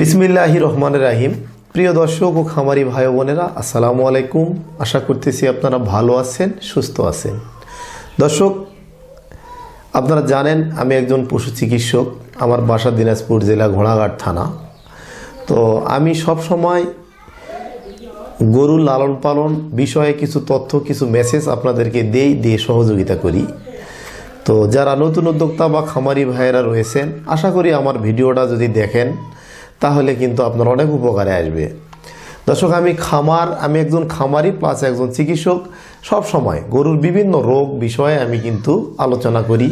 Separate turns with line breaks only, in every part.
বিসমিল্লাহি রহমান রাহিম। প্রিয় দর্শক ও খামারি ভাই বোনেরা, আসসালামু আলাইকুম। আশা করতেছি আপনারা ভালো আছেন, সুস্থ আছেন। দর্শক, আপনারা জানেন, আমি একজন পশু চিকিৎসক। আমার বাসা দিনাজপুর জেলা ঘোড়াঘাট থানা। তো আমি সব সময় গরুর লালন পালন বিষয়ে কিছু তথ্য, কিছু মেসেজ আপনাদেরকে দেই, দিয়ে সহযোগিতা করি। তো যারা নতুন উদ্যোক্তা বা খামারি ভাইয়েরা রয়েছেন, আশা করি আমার ভিডিওটা যদি দেখেন তাহলে কিন্তু আপনার অনেক উপকারে আসবে। দর্শক, আমি খামার, আমি একজন খামারি প্লাস একজন চিকিৎসক, সব সময় গরুর বিভিন্ন রোগ বিষয়ে আমি কিন্তু আলোচনা করি,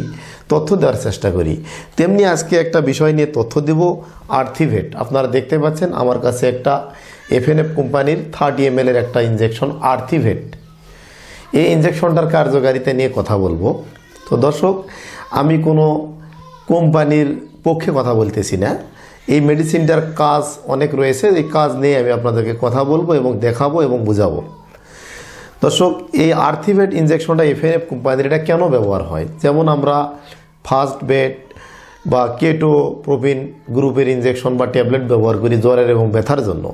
তথ্য দেওয়ার চেষ্টা করি। তেমনি আজকে একটা বিষয় নিয়ে তথ্য দেব, আর্থিভেট। আপনারা দেখতে পাচ্ছেন আমার কাছে একটা এফএনএফ কোম্পানির থার্টি এম এর একটা ইঞ্জেকশন আর্থিভেট। এই ইঞ্জেকশনটার কার্যকারিতা নিয়ে কথা বলব। তো দর্শক, আমি কোনো কোম্পানির পক্ষে কথা বলতেছি না। এই মেডিসিনটার কাজ অনেক রয়েছে, এই কাজ নিয়ে আমি আপনাদেরকে কথা বলব এবং দেখাবো এবং বুঝাবো। দর্শক, এই আর্থিভেট ইঞ্জেকশনটা এফএনএফ কোম্পানির এটা কেন ব্যবহার হয়? যেমন আমরা ফার্স্ট বেড বা কেটো প্রোপিন গ্রুপের ইঞ্জেকশন বা ট্যাবলেট ব্যবহার করি জ্বরের এবং ব্যথার জন্য।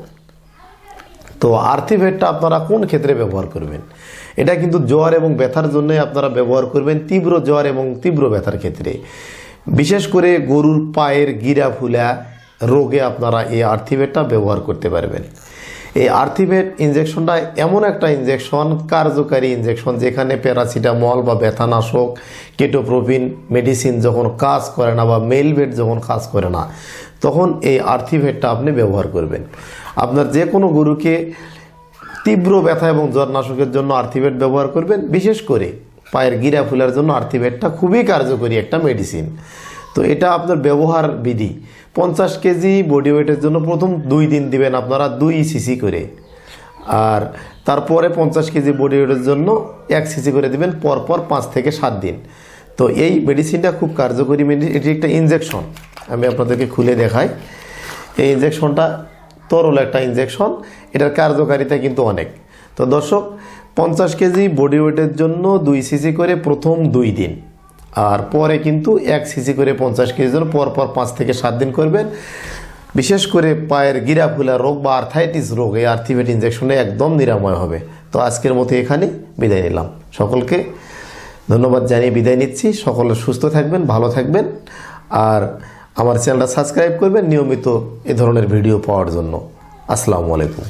তো আর্থিভেটটা আপনারা কোন ক্ষেত্রে ব্যবহার করবেন? এটা কিন্তু জ্বর এবং ব্যথার জন্যই আপনারা ব্যবহার করবেন তীব্র জ্বর এবং তীব্র ব্যথার ক্ষেত্রে। বিশেষ করে গরুর পায়ের গিরা ফুলা রোগে আপনারা এই আর্থিভেটটা ব্যবহার করতে পারবেন। এই আর্থিভেট ইঞ্জেকশনটা এমন একটা ইঞ্জেকশন কার্যকারী ইঞ্জেকশন যেখানে প্যারাসিটামল বা ব্যথানাশক কেটোপ্রোপিন মেডিসিন যখন কাজ করে না বা মেলভেট যখন কাজ করে না, তখন এই আর্থিভেটটা আপনি ব্যবহার করবেন। আপনার যে কোনো গরুকে তীব্র ব্যথা এবং জ্বরনাশকের জন্য আর্থিভেট ব্যবহার করবেন, বিশেষ করে পায়ের গিরা ফুলার জন্য আর্থিভেটটা খুবই কার্যকরী একটা মেডিসিন তো এটা আপনার ব্যবহার বিধি। পঞ্চাশ কেজি বডি ওয়েটের জন্য প্রথম দুই দিন দিবেন আপনারা দুই সিসি করে। আর তারপরে পঞ্চাশ কেজি বডি ওয়েটের জন্য এক সিসি করে দিবেন, পরপর পাঁচ থেকে সাত দিন। তো এই মেডিসিনটা খুব কার্যকরী মেডিসিন এটি একটা ইনজেকশন আমি আপনাদেরকে খুলে দেখাই। এই ইনজেকশনটা তরল একটা ইনজেকশন এটার কার্যকারিতা কিন্তু অনেক। তো দর্শক, পঞ্চাশ কেজি বডি ওয়েটের জন্য দুই সিসি করে প্রথম দুই দিন। আর পরে কিন্তু এক সিসি করে পঞ্চাশ কেজির জন্য পর পর পাঁচ থেকে সাত দিন করবেন। বিশেষ করে পায়ের গিরা ফুলা রোগ বা আর্থাইটিস রোগ এই আর্থিভেট ইঞ্জেকশনে একদম নিরাময় হবে। তো আজকের মতো এখানে বিদায় নিলাম। সকলকে ধন্যবাদ জানিয়ে বিদায় নিচ্ছি। সকলে সুস্থ থাকবেন, ভালো থাকবেন। আর আমার চ্যানেলটা সাবস্ক্রাইব করবেন নিয়মিত এ ধরনের ভিডিও পাওয়ার জন্য। আসসালামু আলাইকুম।